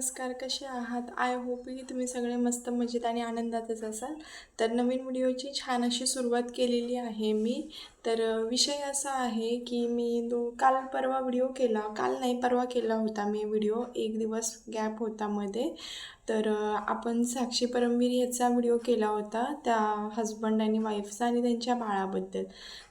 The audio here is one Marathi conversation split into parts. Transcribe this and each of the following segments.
नमस्कार कसे आहात? आय होप की तुम्ही सगळे मस्त मजेत आणि आनंदातच असाल. तर नवीन व्हिडिओची छान अशी सुरुवात केलेली आहे मी. तर विषय असा आहे की मी दो काल परवा व्हिडिओ केला. काल नाही परवा केला होता मी व्हिडिओ. एक दिवस गॅप होता मध्ये. तर आपण साक्षी परमवीर याचा व्हिडिओ केला होता त्या हजबंड आणि वाईफचा आणि त्यांच्या बाळाबद्दल.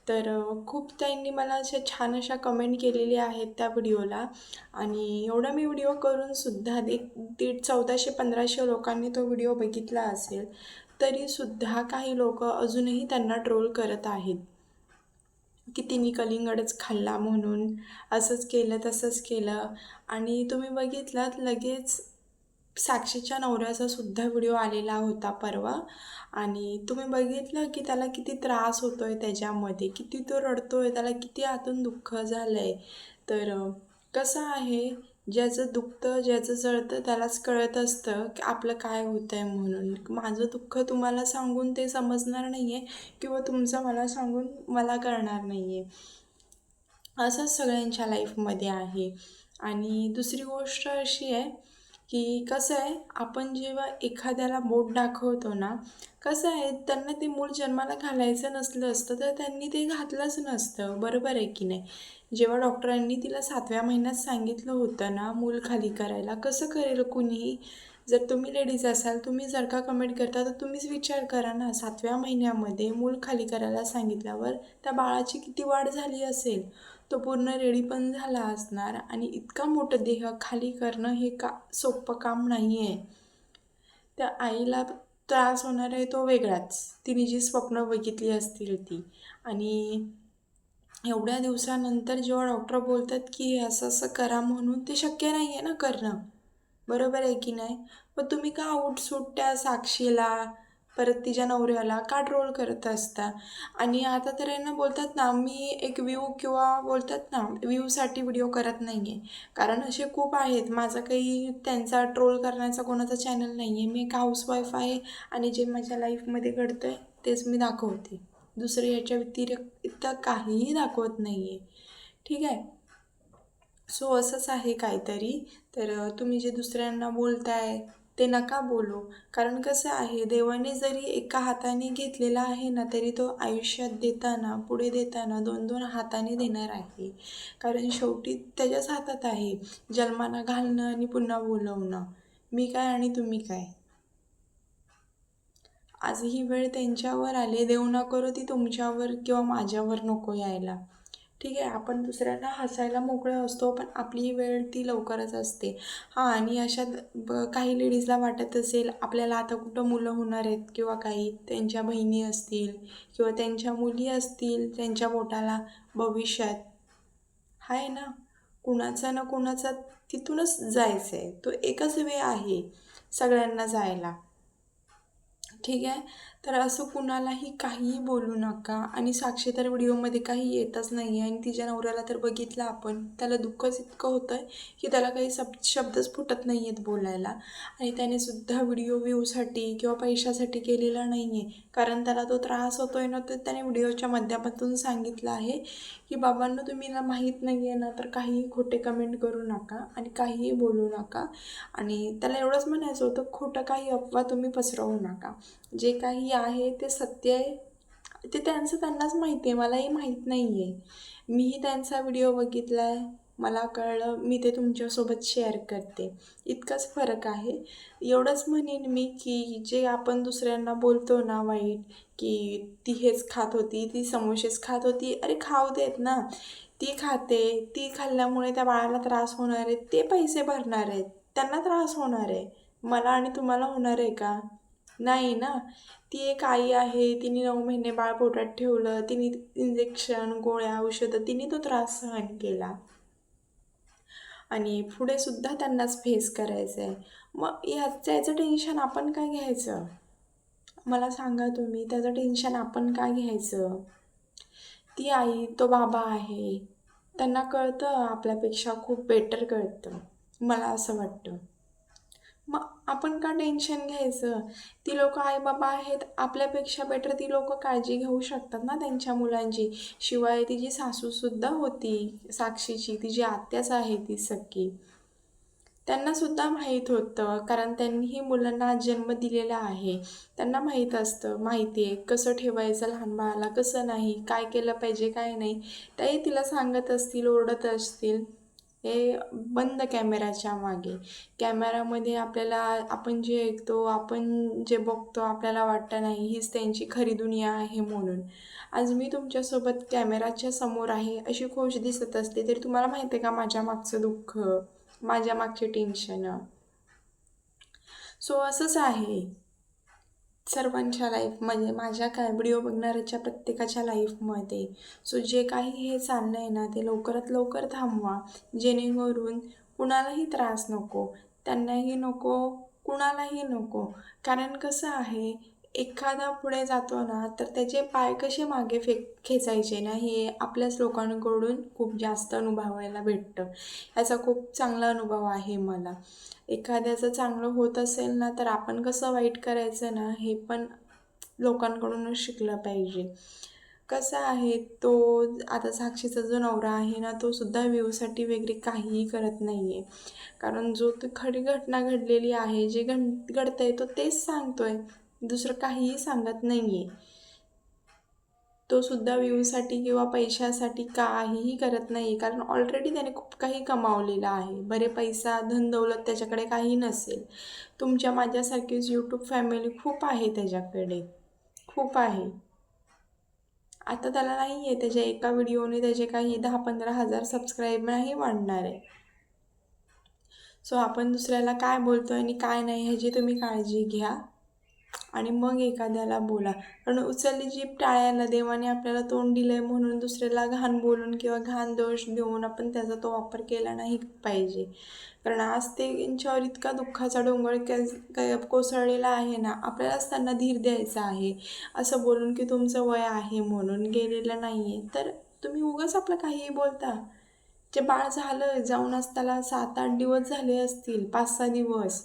तर खूप त्यांनी मला अशा छान अशा कमेंट केलेल्या आहेत त्या व्हिडिओला आणि एवढा मी व्हिडिओ करून सुद्धा एक दीड चौदाशे पंधराशे लोकांनी तो व्हिडिओ बघितला असेल तरीसुद्धा काही लोक अजूनही त्यांना ट्रोल करत आहेत. की तिने कलिंगडच खाल्ला म्हणून असंच केलं तसंच केलं. आणि तुम्ही बघितलात लगेच साक्षीच्या नवऱ्याचा सुद्धा व्हिडिओ आलेला होता परवा. आणि तुम्ही बघितलं की त्याला किती त्रास होतो आहे त्याच्यामध्ये किती तो रडतो आहे त्याला किती आतून दुःख झालं आहे तर कसं आहे ज्याचं दुखतं ज्याचं जळतं त्यालाच कळत असतं की आपलं काय होतं आहे म्हणून. माझं दुःख तुम्हाला सांगून ते समजणार नाही आहे किंवा तुमचं मला सांगून मला कळणार नाही आहे असंच सगळ्यांच्या लाईफमध्ये आहे. आणि दुसरी गोष्ट अशी आहे की कसं आहे आपण जेव्हा एखाद्याला बोट दाखवतो ना कसं आहे त्यांना ते मूल जन्माला घालायचं नसलं असतं तर त्यांनी ते घातलंच नसतं. बरोबर आहे की नाही? जेव्हा डॉक्टरांनी तिला सातव्या महिन्यात सांगितलं होतं ना मूल खाली करायला कसं करेल कुणीही? जर तुम्ही लेडीज असाल तुम्ही जर का कमेंट करता तर तुम्हीच विचार करा ना. सातव्या महिन्यामध्ये मूल खाली करायला सांगितल्यावर त्या बाळाची किती वाढ झाली असेल? तो पूर्ण रेडी पण झाला असणार आणि इतका मोठं देह खाली करणं हे का सोपं काम नाही आहे त्या आईला त्रास होणार आहे तो वेगळाच. तिने जी स्वप्न बघितली असतील ती. आणि एवढ्या दिवसानंतर जेव्हा डॉक्टर बोलतात की हे असं असं करा म्हणून ते शक्य नाही आहे ना करणं. बरोबर आहे की नाही? मग तुम्ही का उठसूट त्या साक्षीला परत तिच्या नवऱ्याला का ट्रोल करत असता? आणि आता तर यांना ना बोलतात ना मी एक व्ह्यू किंवा बोलतात ना व्ह्यूसाठी व्हिडिओ करत नाही आहे कारण असे खूप आहेत. माझा काही त्यांचा ट्रोल करण्याचा कोणाचा चॅनल नाही आहे मी एक हाऊसवाईफ आहे आणि जे माझ्या लाईफमध्ये घडतं आहे तेच मी दाखवते. दुसरे याच्या व्यतिरिक्त काहीही दाखवत नाही आहे ठीक आहे? सो असंच आहे काहीतरी. तर तुम्ही जे दुसऱ्यांना बोलताय ते नका बोलू. कारण कसं आहे देवाने जरी एका हाताने घेतलेला आहे ना तरी तो आयुष्यात देताना पुढे देताना दोन दोन हाताने देणार आहे. कारण शेवटी त्याच्याच हातात आहे जन्माला घालणं आणि पुन्हा बोलवणं. मी काय आणि तुम्ही काय? आज ही वेळ त्यांच्यावर आले देऊ ना करो ती तुमच्यावर किंवा माझ्यावर नको यायला. ठीक आहे आपण दुसऱ्यांना हसायला मोकळे असतो पण आपली वेळ ती लवकरच असते. हां आणि अशा ब काही लेडीजला वाटत असेल आपल्याला आता कुठं मुलं होणार आहेत किंवा काही त्यांच्या बहिणी असतील किंवा त्यांच्या मुली असतील त्यांच्या पोटाला भविष्यात. आहे ना कुणाचा ना कुणाचा तिथूनच जायचं आहे तो एकच वे आहे सगळ्यांना जायला. ठीक आहे? तर असं कुणालाही काहीही बोलू नका आणि साक्षी तर व्हिडिओमध्ये काही येतच नाही आहे आणि तिच्या नवऱ्याला तर बघितलं आपण. त्याला दुःखच इतकं होतं आहे की त्याला काही सब शब्दच फुटत नाही आहेत बोलायला. आणि त्याने सुद्धा व्हिडिओ व्ह्यूसाठी किंवा पैशासाठी केलेला नाही आहे. कारण त्याला तो त्रास होतो आहे ना तर त्याने व्हिडिओच्या माध्यमातून सांगितलं आहे की बाबांना तुम्हीला माहीत नाही आहे ना तर काहीही खोटे कमेंट करू नका आणि काहीही बोलू नका. आणि त्याला एवढंच म्हणायचं होतं खोटं काही अफवा तुम्ही पसरवू नका. जे काही आहे ते सत्य आहे. ते त्यांचं त्यांनाच माहिती आहे मलाही माहीत नाही आहे मीही त्यांचा व्हिडिओ बघितला आहे मला कळलं मी ते तुमच्यासोबत शेअर करते. इतकाच फरक आहे. एवढंच म्हणेन मी की जे आपण दुसऱ्यांना बोलतो ना वाईट की ती हेच खात होती ती समोसेच खात होती अरे खाऊ देत ना. ती खाते ती खाल्ल्यामुळे त्या बाळाला त्रास होणार आहे ते पैसे भरणार आहेत. त्यांना त्रास होणार आहे. मला आणि तुम्हाला होणार आहे का? नाही ना. ती एक आई आहे तिने नऊ महिने बाळ पोटात ठेवलं तिने इंजेक्शन गोळ्या औषधं तिने तो त्रास सहन केला. आणि पुढे सुद्धा त्यांनाच फेस करायचं आहे मग ह्याचं याचं टेन्शन आपण काय घ्यायचं? मला सांगा तुम्ही त्याचं टेन्शन आपण का घ्यायचं? ती आई तो बाबा आहे. त्यांना कळतं आपल्यापेक्षा खूप बेटर कळतं मला असं वाटतं. मग आपण का टेन्शन घ्यायचं? ती लोक आईबाबा आहेत आपल्यापेक्षा बेटर ती लोक काळजी घेऊ शकतात ना त्यांच्या मुलांची. शिवाय तिची सासूसुद्धा होती साक्षीची तिची आत्याच आहे ती सख्खी. त्यांनासुद्धा माहीत होतं कारण त्यांनीही मुलांना जन्म दिलेला आहे. त्यांना माहीत असतं माहिती आहे कसं ठेवायचं लहान बाळाला कसं नाही काय केलं पाहिजे काय नाही. त्याही तिला सांगत असतील ओरडत असतील. हे बंद कॅमेराच्या मागे. कॅमेरामध्ये आपल्याला आपण जे ऐकतो आपण जे बघतो आपल्याला वाटतं नाही हीच त्यांची खरी दुनिया आहे म्हणून. आज मी तुमच्यासोबत कॅमेराच्या समोर आहे अशी खुश दिसत असते तरी तुम्हाला माहिती आहे का माझ्या मागचं दुःख माझ्या मागचे टेन्शन सो असंच आहे. सर्वांच्या लाईफमध्ये माझ्या काय व्हिडिओ बघणाऱ्याच्या प्रत्येकाच्या लाईफमध्ये. सो जे काही हे चाललं आहे ना ते लवकरात लवकर थांबवा. जेणेकरून कुणालाही त्रास नको त्यांनाही नको कुणालाही नको. कारण कसं आहे एखादा पुढे जातो ना तर त्याचे पाय कसे मागे फेक खेचायचे ना हे आपल्याच लोकांकडून खूप जास्त अनुभवायला भेटतं. याचा खूप चांगला अनुभव आहे मला. एखाद्याचं चांगलं होत असेल ना तर आपण कसं वाईट करायचं ना हे पण लोकांकडूनच शिकलं पाहिजे. कसं आहे तो आता साक्षीचा जो नवरा आहे ना तो सुद्धा व्ह्यूसाठी वगैरे काहीही करत नाही आहे कारण जो ती खरी घटना घडलेली आहे जे घड घडतं आहे तो तेच सांगतो आहे दुसरं काहीही सांगत नाही आहे तो सुद्धा व्ह्यूसाठी किंवा पैशासाठी काहीही करत नाही कारण ऑलरेडी त्याने खूप काही कमावलेलं आहे. बरे पैसा धन दौलत त्याच्याकडे काही नसेल. तुमच्या माझ्यासारखीच यूट्यूब फॅमिली खूप आहे त्याच्याकडे. खूप आहे. आता त्याला नाही आहे त्याच्या एका व्हिडिओने त्याचे काही दहा पंधरा हजार सबस्क्राईब नाही वाढणार आहे. सो आपण दुसऱ्याला काय बोलतो आणि काय नाही ह्याची तुम्ही काळजी घ्या. आणि मग एखाद्याला बोला. पण उचलली जीप टाळ्याला देवाने आपल्याला तोंड दिलं आहे म्हणून दुसऱ्याला घाण बोलून किंवा घाण दोष देऊन आपण त्याचा तो वापर केला नाही पाहिजे. कारण आज ते त्यांच्यावर इतका दुःखाचा डोंगर काय कोसळलेला आहे ना आपल्यालाच त्यांना धीर द्यायचा आहे. असं बोलून की तुमचं वय आहे म्हणून गेलेलं नाही आहे तर तुम्ही उगाच आपलं काहीही बोलता. जे बाळ झालं जाऊन आज त्याला सात आठ दिवस झाले असतील पाच सहा दिवस.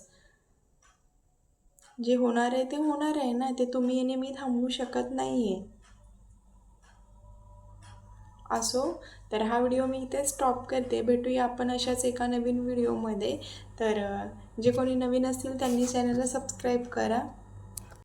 जे होणार आहे ते होणार आहे ना ते तुम्ही आणि मी थांबवू शकत नाही आहे असो तर हा व्हिडिओ मी इथे स्टॉप करते. भेटूया आपण अशाच एका नवीन व्हिडिओमध्ये. तर जे कोणी नवीन असतील त्यांनी चॅनलला सबस्क्राईब करा.